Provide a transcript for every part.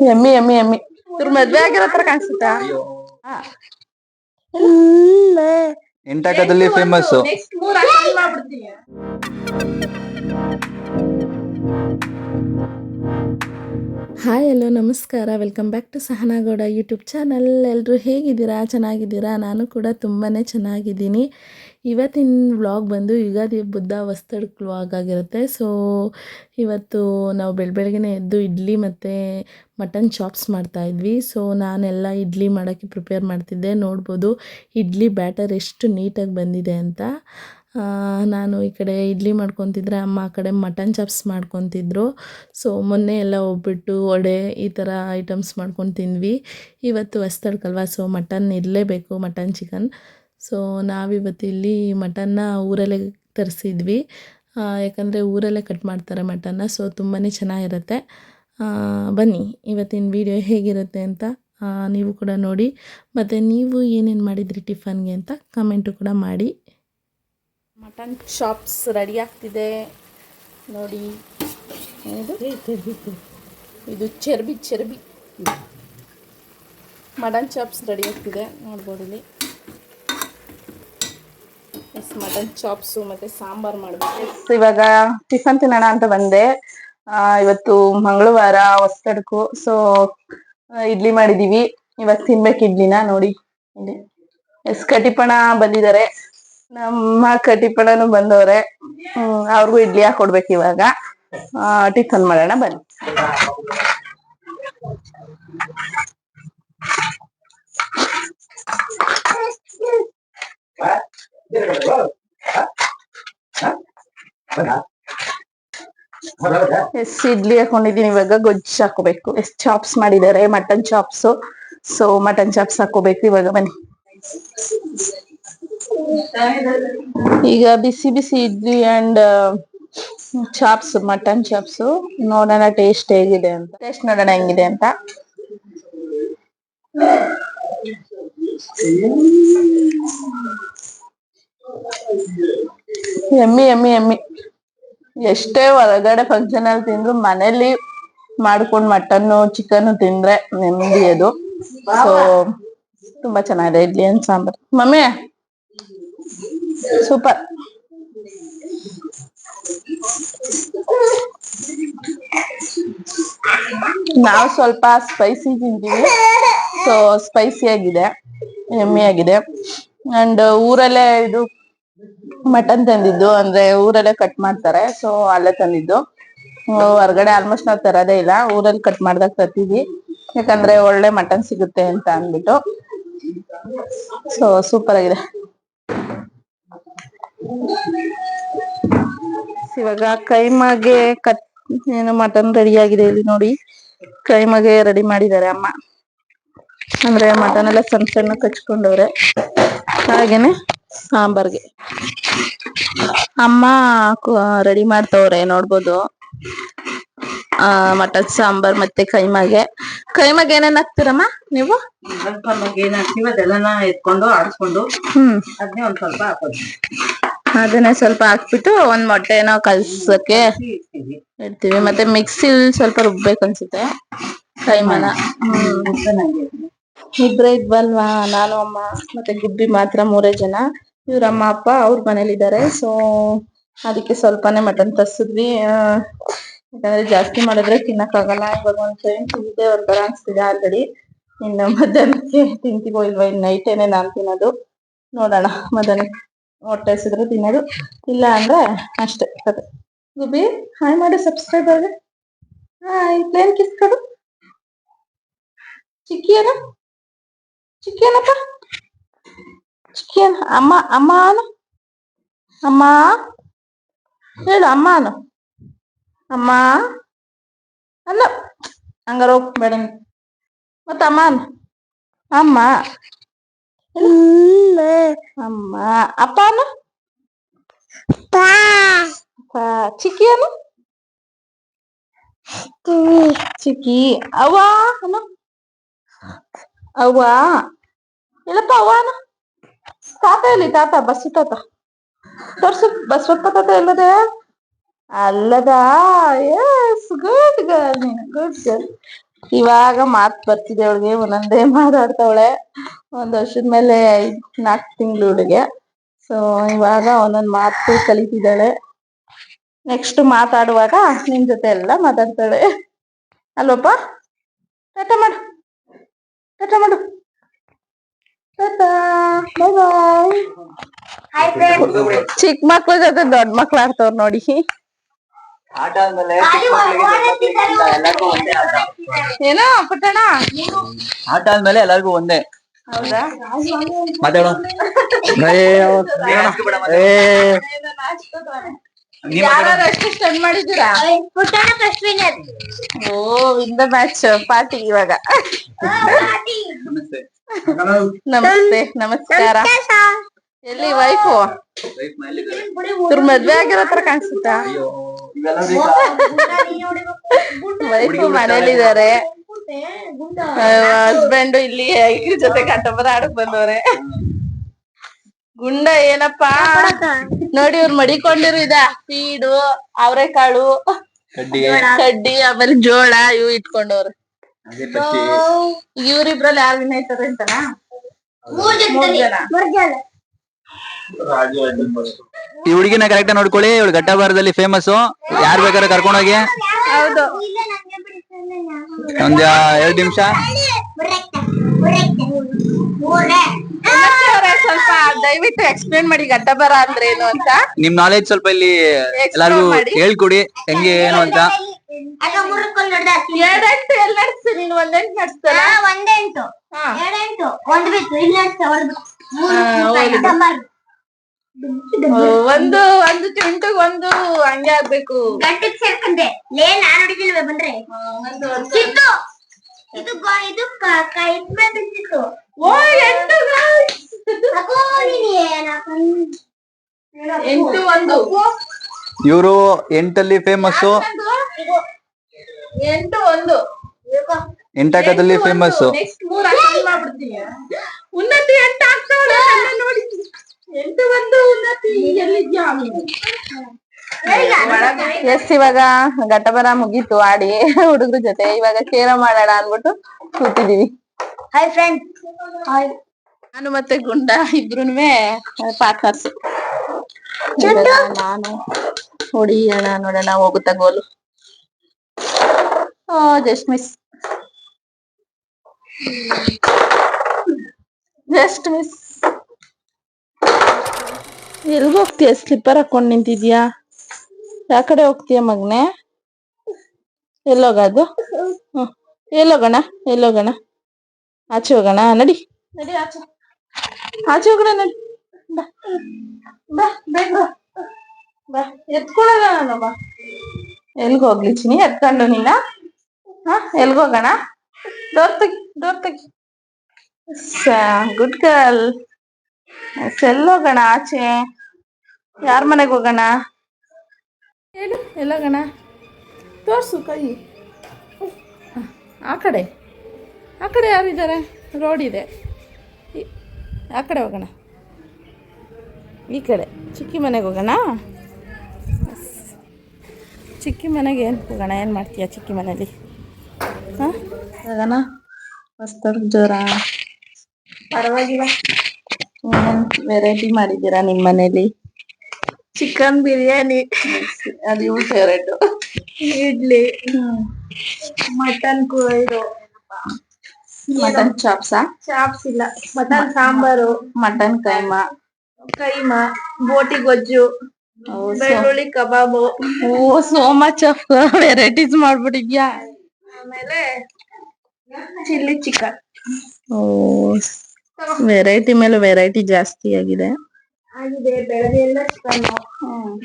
ಎಮ್ಮಿ ಎಮ್ಮಿ ಎಮ್ಮಿ. ಇವ್ರ ಮದ್ವೆ ಆಗಿರೋ ತರ ಕಾಣಿಸುತ್ತಾ? ಇಂಟಕದಲ್ಲಿ ಎಂಟಕದಲ್ಲಿ ಫೇಮಸ್ ಹಾಯ್ ಎಲ್ಲೋ ನಮಸ್ಕಾರ. Welcome back to Sahana Gowda YouTube channel ಎಲ್ಲರೂ ಹೇಗಿದ್ದೀರಾ? ಚೆನ್ನಾಗಿದ್ದೀರಾ? ನಾನು ಕೂಡ ತುಂಬಾ ಚೆನ್ನಾಗಿದ್ದೀನಿ. ಇವತ್ತಿನ ವ್ಲಾಗ್ ಬಂದು ಯುಗಾದಿ ಬುದ್ಧ ವಸ್ತಡ್ ವ್ಲಾಗ್ ಆಗಿರುತ್ತೆ. ಸೊ ಇವತ್ತು ನಾವು ಬೆಳ, ಬೆಳಗ್ಗೆನೇ ಎದ್ದು ಇಡ್ಲಿ ಮತ್ತು ಮಟನ್ ಚಾಪ್ಸ್ ಮಾಡ್ತಾಯಿದ್ವಿ ಸೊ ನಾನೆಲ್ಲ ಇಡ್ಲಿ ಮಾಡೋಕ್ಕೆ ಪ್ರಿಪೇರ್ ಮಾಡ್ತಿದ್ದೆ. ನೋಡ್ಬೋದು, ಇಡ್ಲಿ ಬ್ಯಾಟರ್ ಎಷ್ಟು ನೀಟಾಗಿ ಬಂದಿದೆ ಅಂತ. ನಾನು ಈ ಕಡೆ ಇಡ್ಲಿ ಮಾಡ್ಕೊತಿದ್ರೆ ಅಮ್ಮ ಆ ಕಡೆ ಮಟನ್ ಚಾಪ್ಸ್ ಮಾಡ್ಕೊತಿದ್ರು. ಸೊ ಮೊನ್ನೆ ಎಲ್ಲ ಹೋಗ್ಬಿಟ್ಟು ವಡೆ ಈ ಥರ ಐಟಮ್ಸ್ ಮಾಡ್ಕೊಂಡು ತಿಂದ್ವಿ. ಇವತ್ತು ಹೊಸ್ತಡ್ಕಲ್ವ ಸೊ ಮಟನ್ ಇರಲೇಬೇಕು, ಮಟನ್ ಚಿಕನ್ ಸೊ ನಾವಿವತ್ತು ಇಲ್ಲಿ ಮಟನ್ನ ಊರಲ್ಲೇ ತರಿಸಿದ್ವಿ. ಯಾಕಂದರೆ ಊರಲ್ಲೇ ಕಟ್ ಮಾಡ್ತಾರೆ ಮಟನ್ನ ಸೊ ತುಂಬಾ ಚೆನ್ನಾಗಿರುತ್ತೆ. ಬನ್ನಿ, ಇವತ್ತಿನ ವಿಡಿಯೋ ಹೇಗಿರುತ್ತೆ ಅಂತ ನೀವು ಕೂಡ ನೋಡಿ. ಮತ್ತು ನೀವು ಏನೇನು ಮಾಡಿದ್ರಿ ಟಿಫನ್ಗೆ ಅಂತ ಕಮೆಂಟು ಕೂಡ ಮಾಡಿ. ಮಟನ್ ಚಾಪ್ಸ್ ರೆಡಿ ಆಗ್ತಿದೆ. ನೋಡಿ ಇದು ಚರ್ಬಿ ಚರ್ಬಿ. ಮಟನ್ ಚಾಪ್ಸ್ ರೆಡಿ ಆಗ್ತಿದೆ. ನೋಡ್ಬೋದು ಇಲ್ಲಿ. ಎಸ್, ಮಟನ್ ಚಾಪ್ಸು ಮತ್ತೆ ಸಾಂಬಾರ್ ಮಾಡಬೇಕು. ಇವಾಗ ಟಿಫನ್ ತಿನ್ನೋಣ ಅಂತ ಬಂದೆ. ಇವತ್ತು ಮಂಗಳವಾರ ಹೊಸ್ತಡ್ಕು. ಸೊ ಇಡ್ಲಿ ಮಾಡಿದೀವಿ. ಇವಾಗ ತಿನ್ಬೇಕು ಇಡ್ಲಿನ. ನೋಡಿ ಎಸ್, ಕಟಿಪಣ ಬಂದಿದ್ದಾರೆ. ನಮ್ಮ ಕಟಿಪಣನು ಬಂದವ್ರೆ. ಹ್ಮ್, ಅವ್ರಿಗೂ ಇಡ್ಲಿ ಹಾಕೊಡ್ಬೇಕು ಇವಾಗ. ಟಿಫನ್ ಮಾಡೋಣ ಬನ್ನಿ. ಎಸ್, ಇಡ್ಲಿ ಹಾಕೊಂಡಿದೀನಿ ಇವಾಗ. ಗೊಜ್ಜು ಹಾಕೋಬೇಕು. ಎಸ್ ಚಾಪ್ಸ್ ಮಾಡಿದ್ದಾರೆ. Mutton chops so mutton chops ಹಾಕೋಬೇಕು. ಇವಾಗ ಬನ್ನಿ. ಈಗ ಬಿಸಿ ಬಿಸಿ idli and chops mutton chops ನೋಡೋಣ ಟೇಸ್ಟ್ ಹೇಗಿದೆ ಅಂತ. ಟೇಸ್ಟ್ ನೋಡೋಣ ಹೆಂಗಿದೆ ಅಂತ. ಎಮ್ಮಿ ಎಮ್ಮಿ ಎಮ್ಮಿ. ಎಷ್ಟೇ ಹೊರಗಡೆ ಫಂಕ್ಷನ್ ಅಲ್ಲಿ ತಿಂದ್ರು ಮನೇಲಿ ಮಾಡ್ಕೊಂಡ್ ಮಟನ್ ಚಿಕನ್ ತಿಂದ್ರೆ ನೆಮ್ಮದಿ ಅದು. ಸೊ ತುಂಬಾ ಚೆನ್ನಾಗಿದೆ, idli and sambar. Mummy super ನಾವು ಸ್ವಲ್ಪ ಸ್ಪೈಸಿ ತಿಂತೀವಿ. ಸೊ ಸ್ಪೈಸಿ ಆಗಿದೆ ಎಮ್ಮಿ ಆಗಿದೆ. ಅಂಡ್ ಊರಲ್ಲೇ ಇದು ಮಟನ್ ತಂದಿದ್ದು, ಅಂದ್ರೆ ಊರಲ್ಲೇ ಕಟ್ ಮಾಡ್ತಾರೆ. ಸೊ ಅಲ್ಲೇ ತಂದಿದ್ದು. ಹೊರಗಡೆ ಆಲ್ಮೋಸ್ಟ್ ನಾವ್ ತರದೇ ಇಲ್ಲ. ಊರಲ್ಲಿ ಕಟ್ ಮಾಡ್ದಾಗ ತರ್ತೀವಿ. ಯಾಕಂದ್ರೆ ಒಳ್ಳೆ ಮಟನ್ ಸಿಗುತ್ತೆ ಅಂತ ಅಂದ್ಬಿಟ್ಟು. ಸೊ ಸೂಪರ್ ಆಗಿದೆ. ಇವಾಗ ಕೈಮಾಗೆ ಕತ್ ಏನು ಮಟನ್ ರೆಡಿ ಆಗಿದೆ ಇಲ್ಲಿ ನೋಡಿ. ಕೈಮಾಗೆ ರೆಡಿ ಮಾಡಿದ್ದಾರೆ ಅಮ್ಮ. ಅಂದ್ರೆ ಮಟನ್ ಎಲ್ಲ ಸಣ್ಣ ಸಣ್ಣ ಕಚ್ಕೊಂಡವ್ರೆ. ಹಾಗೇನೆ ಸಾಂಬಾರ್ಗೆ. ಅಮ್ಮ ರೆಡಿ ಮಾಡ್ತವ್ರೆ ನೋಡ್ಬೋದು. ಆ ಮಟನ್ ಸಾಂಬಾರ್ ಮತ್ತೆ ಕೈಮಾಗೆ ಕೈಮಾಗೆ ಏನೇನ್ ಹಾಕ್ತೀರಮ್ಮ ನೀವು? ಏನ್ ಹಾಕ್ತೀವಿ ಅದೆಲ್ಲ ಎತ್ಕೊಂಡು ಆಡಿಸ್ಕೊಂಡು ಹ್ಮ್. ಅದನ್ನೇ ಒಂದ್ ಸ್ವಲ್ಪ ಹಾಕೋದು. ಅದನ್ನೇ ಸ್ವಲ್ಪ ಹಾಕ್ಬಿಟ್ಟು ಒಂದ್ ಮೊಟ್ಟೆನೋ ಕಲ್ಸಕ್ಕೆ ಇಡ್ತೀವಿ. ಮತ್ತೆ ಮಿಕ್ಸಿ ಸ್ವಲ್ಪ ರುಬ್ಬೇಕು ಅನ್ಸುತ್ತೆ. ಕೈಮಾನ ಇಬ್ರೇ ಇದ್ವಲ್ವಾ ನಾನು, ಅಮ್ಮ ಮತ್ತೆ ಗುಬ್ಬಿ ಮಾತ್ರ ಮೂರೇ ಜನ. ಇವ್ರ ಅಮ್ಮ ಅಪ್ಪ ಅವ್ರ ಮನೇಲಿದ್ದಾರೆ. ಸೊ ಅದಕ್ಕೆ ಸ್ವಲ್ಪನೇ ಮಟನ್ ತರ್ಸಿದ್ವಿ. ಯಾಕಂದ್ರೆ ಜಾಸ್ತಿ ಮಾಡಿದ್ರೆ ತಿನ್ನಕ್ಕಾಗಲ್ಲ. ಇವಾಗ ಒಂದ್ ಟೈಮ್ ತಿಂದೆ ಬರ ಅನ್ಸ್ತಿದೆ ಆಲ್ರೆಡಿ ಇನ್ನು ಮಧ್ಯಾಹ್ನಕ್ಕೆ ತಿಂತೀವೋ ಇಲ್ವಾ ಇನ್ ನೈಟೇನೆ ನಾನ್ ತಿನ್ನೋದು. ನೋಡೋಣ ಮಧ್ಯಾಹ್ನ ಹೊಟ್ಟೆ ಹಸಿದ್ರೆ ತಿನ್ನೋದು. ಇಲ್ಲ ಅಂದ್ರೆ ಅಷ್ಟೇ ಕತೆ ಗುಬ್ಬಿ ಹಾಯ್ ಮಾಡಿ ಸಬ್ಸ್ಕ್ರೈಬರ್ಗೆ. ಹಾಯ್, ಪ್ಲೇನ್ ಕಿಸ್ ಕೊಡು. ಚಿಕ್ಕಿಯನ? ಚಿಕ್ಕಿಯನಪ್ಪ? ಚಿಕ್ಕಿಯನ, ಅಮ್ಮ ಅಮ್ಮ ಅನು ಅಮ್ಮ? ಹೇಳು ಅಮ್ಮ ಅನು ಅಮ್ಮ? ಅಲ್ಲ, ಹಂಗಾರ ಹೋಗ್ ಬೇಡ ಮತ್ತ ಅಮ್ಮ ಅಮ್ಮ. ಅಮ್ಮ ಅಪ್ಪನ? ಅಪ್ಪ. ಚಿಕ್ಕಿ ಅನು ಚಿಕ್ಕಿ. ಅವ್ವ ಅನು ಅವ್ವ. ಇಲ್ಲಪ್ಪ ಅವ್ವ ಅನು ತಾತ ಎಲ್ಲಿ? ತಾತ ಬಸ್ಸು ತಾತ? ತೋರ್ಸು ಬಸವಪ್ಪ ತಾತ ಇಲ್ಲದೆ ಅಲ್ಲದ? ಎಸ್ ಗುಡ್ ಗರ್ಲ್ ನೀನು ಗುಡ್ ಗರ್ಲ್ ಇವಾಗ ಮಾತ್ ಬರ್ತಿದೆ ಅವಳಿಗೆ ಒಂದೊಂದೇ ಮಾತಾಡ್ತಾವಳೆ. ಒಂದ್ ವರ್ಷದ ಮೇಲೆ ನಾಕ್ ತಿಂಗಳು ಹುಡುಗೆ ಸೊ ಇವಾಗ ಒಂದೊಂದ್ ಮಾತು ಕಲಿತಿದ್ದಾಳೆ. ನೆಕ್ಸ್ಟ್ ಮಾತಾಡುವಾಗ ನಿಮ್ ಜೊತೆ ಎಲ್ಲ ಮಾತಾಡ್ತಾಳೆ. ಅಲ್ವಪ್ಪ? ಟಾಟಾ ಮಾಡು. ಟಾಟಾ ಮಾಡು. ಚಿಕ್ಕ ಮಕ್ಳ ಜೊತೆ ದೊಡ್ಡ ಮಕ್ಳು ಆಡ್ತವ್ರ ನೋಡಿ. ಆಟ ಆದ್ಮೇಲೆ ಚಿಕ್ಕ ಎಲ್ಲರಿಗೂ ಒಂದೇ ಆಟ. ಏನೋ ಪುಟ್ಟಣ ಆಟ ಅಂದ್ಮೇಲೆ ಎಲ್ಲರಿಗೂ ಒಂದೇ. ಮಾತಾಡೋ. ಮಾಡಿದ್ದೀರಾ? Oh in the match party ಇವಾಗ. ನಮಸ್ತೆ. ನಮಸ್ಕಾರ. ಎಲ್ಲಿ ವೈಫು ಇವ್ರ ಮದ್ವೆ ಆಗಿರೋ ತರ ಕಾಣಿಸುತ್ತಾ? ಅಯ್ಯೋ ಇವೆಲ್ಲ ಬೇಕಾ? ವೈಫು ಮನೇಲಿದ್ದಾರೆ ಹಸ್ಬೆಂಡ್ ಇಲ್ಲಿ ಇದ್ರ ಜೊತೆ ಕಟ್ಟಬರ ಆಡಕ್ ಬಂದವ್ರೆ. ಗುಂಡ ಏನಪ್ಪಾ? ನೋಡಿ ಇವ್ರು ಮಡಿಕೊಂಡಿರು ಇದ. ಫೀಡು ಅವರೆಕಾಳು ಕಡ್ಡಿ. ಕಡ್ಡಿ ಆಮೇಲೆ ಜೋಳ ಇವು ಇಟ್ಕೊಂಡವ್ರೆ. ಇವ್ರಿಬ್ರಲ್ಲಿ ಯಾರು ವಿನ್ ಆಯ್ತಾರೆ ಅಂತನಾ? ಮೂರ್ ಜನ. ಈ ಹುಡುಗಿನ ಕರೆಕ್ಟ್ ನೋಡ್ಕೊಳ್ಳಿ ಇವಳು ಘಟ್ಟಬಾರದಲ್ಲಿ ಫೇಮಸ್ ಯಾರ್ ಬೇಕಾದ್ರೆ ಕರ್ಕೊಂಡೋಗಿ ಹೌದು. ಒಂದ್ ಎರಡ್ ನಿಮಿಷ. ಸ್ವಲ್ಪ ದಯವಿಟ್ಟು ಎಕ್ಸ್ಪ್ಲೇನ್ ಮಾಡಿ ಗಡ್ಡಬರ ಅಂದ್ರೆ ಏನು ಅಂತ. ನಿಮ್ ನಾಲೆಜ್ ಸ್ವಲ್ಪ ಇಲ್ಲಿ ಎಲ್ಲಾರ್ಗು. ಹೇಳ್ಕೊಡಿ ಹೆಂಗೆ ಏನು ಅಂತ. ಎರಡೆಂಟು ಎಲ್ಲಿ ನಡೆಸ್ತೀನಿ ನೀನು ಒಂದೆಂಟು ನಡ್ಸ್ತಲ್ಲ ಒಂದೆಂಟು. ಎರಡೆಂಟು. ಒಂದ್ ಬಿತ್ತು ಇಲ್ಲ ಹೊಡ್ದು ಒಂದು ಒಂದು ಚಿಂಟು ಒಂದು ಹಂಗೆ ಆಗ್ಬೇಕು ಗಂಟಕ್ ಸೇರ್ಕಂಡೆ. ಲೇ ನಾನು ಹೊಡಿದಿಲ್ವೇ ಬಂದ್ರೆ? ಇದು ಇದು ಗೊ- ಇದು ಕ- ಕ- ಇದ್ ಓ ಎಂಟು guys. ತಗೋ ನೀನ್ ಎಂಟು ಒಂದು. ಇವರು ಎಂಟಲ್ಲಿ ಫೇಮಸ್ ಇದು. ಎಂಟು ಒಂದು. ಎಂಟಾಕದಲ್ಲಿ ಫೇಮಸ್ ನೆಕ್ಸ್ಟ್ ಮೂರ್ ಹಾಕಿ ಮಾಡ್ಬಿಡ್ತೀನಿ ಉನ್ನತಿ ಎಂಟು ನೋಡಿ. ಎಂಟು ಒಂದು ಉನ್ನತಿ? ಎಲ್ಲಿದ್ಯಾ? ಎಸ್ ಇವಾಗ ಘಟಬರ ಮುಗೀತು ಆಡಿ ಹುಡುಗ್ರ ಜೊತೆ. ಇವಾಗ ಕೇರ ಮಾಡೋಣ ಅನ್ಬಿಟ್ಟು ಕೂತಿದೀವಿ. ಹಾಯ್ ಫ್ರೆಂಡ್ ಹಾಯ್ ನಾನು ಮತ್ತೆ ಗುಂಡ ಇಬ್ರುನುವೆ ಪಾರ್ಟ್ನರ್ಸ್. ನಾನು ಹೊಡಿಯೋಣ ನೋಡೋಣ ಹೋಗುತ್ತಾ goal. Oh just miss just miss ಎಲ್ಗ ಹೋಗ್ತೀಯ? ಸ್ಲಿಪ್ಪರ್ ಹಾಕೊಂಡು ನಿಂತಿದ್ಯಾ? ಯಾವ ಕಡೆ ಹೋಗ್ತೀಯ ಮಗ್ನೆ? ಎಲ್ಲೋಗೋದು? ಹ್ಮ್. ಎಲ್ಲೋಗೋಣ ಎಲ್ಲೋಗೋಣ. ಆಚೆ ಹೋಗೋಣ, ನಡಿ. ನಡಿ ಆಚೆ. ಆಚೆ ಹೋಗೋಣ, ನಡಿ. ಬಾ. ಬಾ ಬೇಗ ಬಾ. ಎತ್ಕೊಳ್ಳೋಣ ನಾನು, ಬಾ. ಎಲ್ಗ್ ಹೋಗ್ಲಿ ಚಿನಿ ಎತ್ಕೊಂಡು ನೀನ ಹಾ ಎಲ್ಗೋಗೋಣ ತೆಗಿ ಡೋರ್ ತೆಗಿ ಗುಡ್ ಗರ್ಲ್. ಎಲ್ಲೋಗೋಣ ಆಚೆ? ಯಾರ ಮನೆಗೆ ಹೋಗೋಣ? ಹೇಳು ಎಲ್ಲೋಗೋಣ ತೋರ್ಸು ಕೈ. ಆ ಕಡೆ. ಆ ಕಡೆ ಯಾರಿದ್ದಾರೆ? ರೋಡ್ ಇದೆ. ಆ ಕಡೆ ಹೋಗೋಣ. ಈ ಕಡೆ. ಚಿಕ್ಕಿ ಮನೆಗೆ ಹೋಗೋಣ? ಚಿಕ್ಕಿ ಮನೆಗೆ ಏನು ಹೋಗೋಣ? ಏನು ಮಾಡ್ತೀಯ ಚಿಕ್ಕಿ ಮನೇಲಿ? ಹಾಂ? ಹೋಗೋಣ. ಹೊಸ್ತಡ್ ಜ್ವರ ಪರವಾಗಿಲ್ಲ. ವೆರೈಟಿ ಮಾಡಿದ್ದೀರಾ ನಿಮ್ ಮನೇಲಿ ಚಿಕನ್ ಬಿರಿಯಾನಿ ಅದು ಇವ್ಳ ಫೇವ್ರೇಟು ಇಡ್ಲಿ. ಮಟನ್ ಇದು. ಮಟನ್ ಚಾಪ್ಸಾ ಚಾಪ್ಸ್ ಇಲ್ಲ. ಮಟನ್ ಸಾಂಬಾರು. ಮಟನ್ ಕೈಮಾ? ಕೈಮಾ ಬೋಟಿ ಗೊಜ್ಜು ಬೆಳ್ಳುಳ್ಳಿ ಕಬಾಬು. Oh so much of varieties ಮಾಡ್ಬಿಟ್ಟಿದ್ಯಾ? ಆಮೇಲೆ ಚಿಲ್ಲಿ ಚಿಕನ್. ಓ ವೆರೈಟಿ ಮೇಲೆ ವೆರೈಟಿ ಜಾಸ್ತಿ ಆಗಿದೆ. ಆಗಿದೆ ಬೆಳಗ್ಗೆ ಎಲ್ಲ ಚಿಕನ್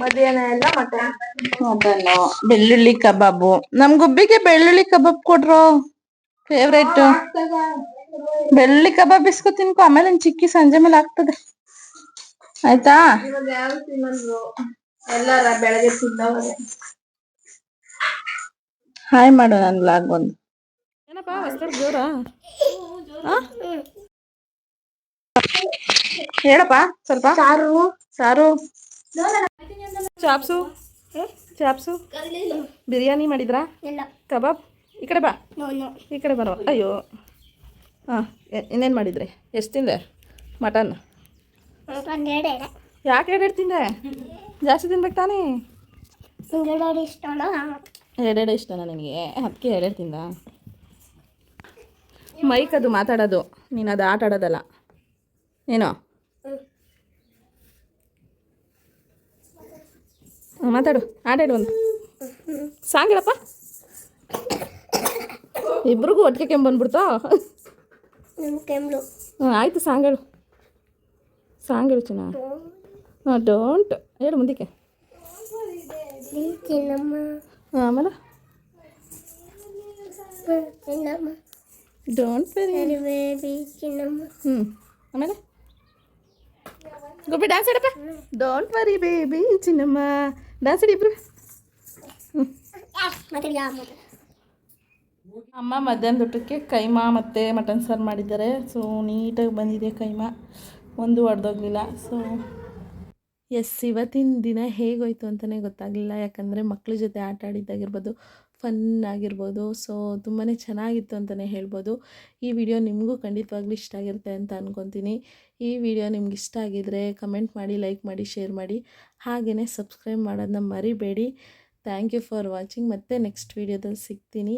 ಮಧ್ಯಾಹ್ನ ಎಲ್ಲ ಮಟನ್ ಬೆಳ್ಳುಳ್ಳಿ ಕಬಾಬು. ನಮ್ ಗುಬ್ಬಿಗೆ ಬೆಳ್ಳುಳ್ಳಿ ಕಬಾಬ್ ಕೊಟ್ರು ಫೇವ್ರೇಟ್ ಬೆಳ್ಳುಳ್ಳಿ ಕಬಾಬ್ ಇಸ್ಕೊ ತಿನ್ಕೊ ಆಮೇಲೆ ಚಿಕ್ಕಿ ಸಂಜೆ ಮೇಲೆ ಆಗ್ತದೆ. ಆಯ್ತಾ? ಎಲ್ಲಾರ ಬೆಳಗ್ಗೆ ಹಾಯ್ ಮಾಡು ನನ್ ಲಾಗ್ ಒಂದು. ಜೋರ ಹೇಳಪ್ಪ ಸ್ವಲ್ಪ. ಸಾರು. ಸಾರು. ಚಾಪ್ಸು. ಚಾಪ್ಸು. ಬಿರಿಯಾನಿ ಮಾಡಿದ್ರಾ? ಕಬಾಬ್? ಈ ಕಡೆ ಬಾ. ಈ ಕಡೆ ಬರೋ ಅಯ್ಯೋ. ಹಾಂ ಇನ್ನೇನು ಮಾಡಿದ್ರಿ? ಎಷ್ಟು ತಿಂದೆ? ಮಟನ್? ಯಾಕೆ ಎರಡೆರಡು ತಿಂದೆ? ಜಾಸ್ತಿ ತಿನ್ಬೇಕು ತಾನೇ? ಇಷ್ಟ ಎರಡೆರಡು ಇಷ್ಟನಾ? ನಿನಗೆ? ಅದಕ್ಕೆ ಎರಡೆರಡು ತಿಂದ? ಮೈಕ್ ಅದು ಮಾತಾಡೋದು. ನೀನು ಅದು ಆಟ ಆಡೋದಲ್ಲ. ಏನೋ? ಹ್ಮ್, ಮಾತಾಡು. ಆಟಾಡು ಒಂದು. ಸಾಂಗ್ ಹೇಳಪ್ಪ. ಇಬ್ರಿಗೂ ಒಟ್ಟಿಗೆ ಕೆಮ್ಮು ಬಂದ್ಬಿಡ್ತಾ? ನಮ್ಮ ಕೆಮ್ಲು ಹ್ಞೂ ಆಯಿತು ಸಾಂಗ್ ಹೇಳು. ಸಾಂಗ್ ಹೇಳು ಚೆನ್ನ ಹಾಂ ಡೋಂಟ್ ಹೇಳು ಮುಂದಕ್ಕೆ. ಚಿನ್ನಮ್ಮ ಹಾಂ ಆಮೇಲೆ? Chinnamma don't worry baby Chinnamma ಹ್ಞೂ ಆಮೇಲೆ? ಗುಬ್ಬಿ dance ಆಡಪ್ಪ. Don't worry baby Chinnamma. Dance ಆಡಿ ಇಬ್ರು. ಅಮ್ಮ ಮಧ್ಯಾಹ್ನದ ಊಟಕ್ಕೆ ಕೈಮಾ ಮತ್ತು ಮಟನ್ ಸಾರು ಮಾಡಿದ್ದಾರೆ. ಸೊ ನೀಟಾಗಿ ಬಂದಿದೆ ಕೈಮಾ. ಒಂದು ಒಡೆದೋಗ್ಲಿಲ್ಲ. ಸೊ ಎಸ್ ಇವತ್ತಿನ ದಿನ ಹೇಗೋಯ್ತು ಅಂತಲೇ ಗೊತ್ತಾಗಲಿಲ್ಲ. ಯಾಕಂದರೆ ಮಕ್ಕಳ ಜೊತೆ ಆಟ ಆಡಿದ್ದಾಗಿರ್ಬೋದು. ಫನ್ ಆಗಿರ್ಬೋದು ಸೊ ತುಂಬಾ ಚೆನ್ನಾಗಿತ್ತು ಅಂತಲೇ ಹೇಳ್ಬೋದು. ಈ ವಿಡಿಯೋ ನಿಮಗೂ ಖಂಡಿತವಾಗ್ಲೂ ಇಷ್ಟ ಆಗಿರುತ್ತೆ ಅಂತ ಅಂದ್ಕೊತೀನಿ ಈ ವಿಡಿಯೋ ನಿಮ್ಗೆ ಇಷ್ಟ ಆಗಿದ್ರೆ ಕಮೆಂಟ್ ಮಾಡಿ ಲೈಕ್ ಮಾಡಿ ಶೇರ್ ಮಾಡಿ. ಹಾಗೆಯೇ ಸಬ್ಸ್ಕ್ರೈಬ್ ಮಾಡೋದನ್ನ ಮರಿಬೇಡಿ. ಥ್ಯಾಂಕ್ ಯು ಫಾರ್ ವಾಚಿಂಗ್ ಮತ್ತೆ ನೆಕ್ಸ್ಟ್ ವೀಡಿಯೋದಲ್ಲಿ ಸಿಗ್ತೀನಿ.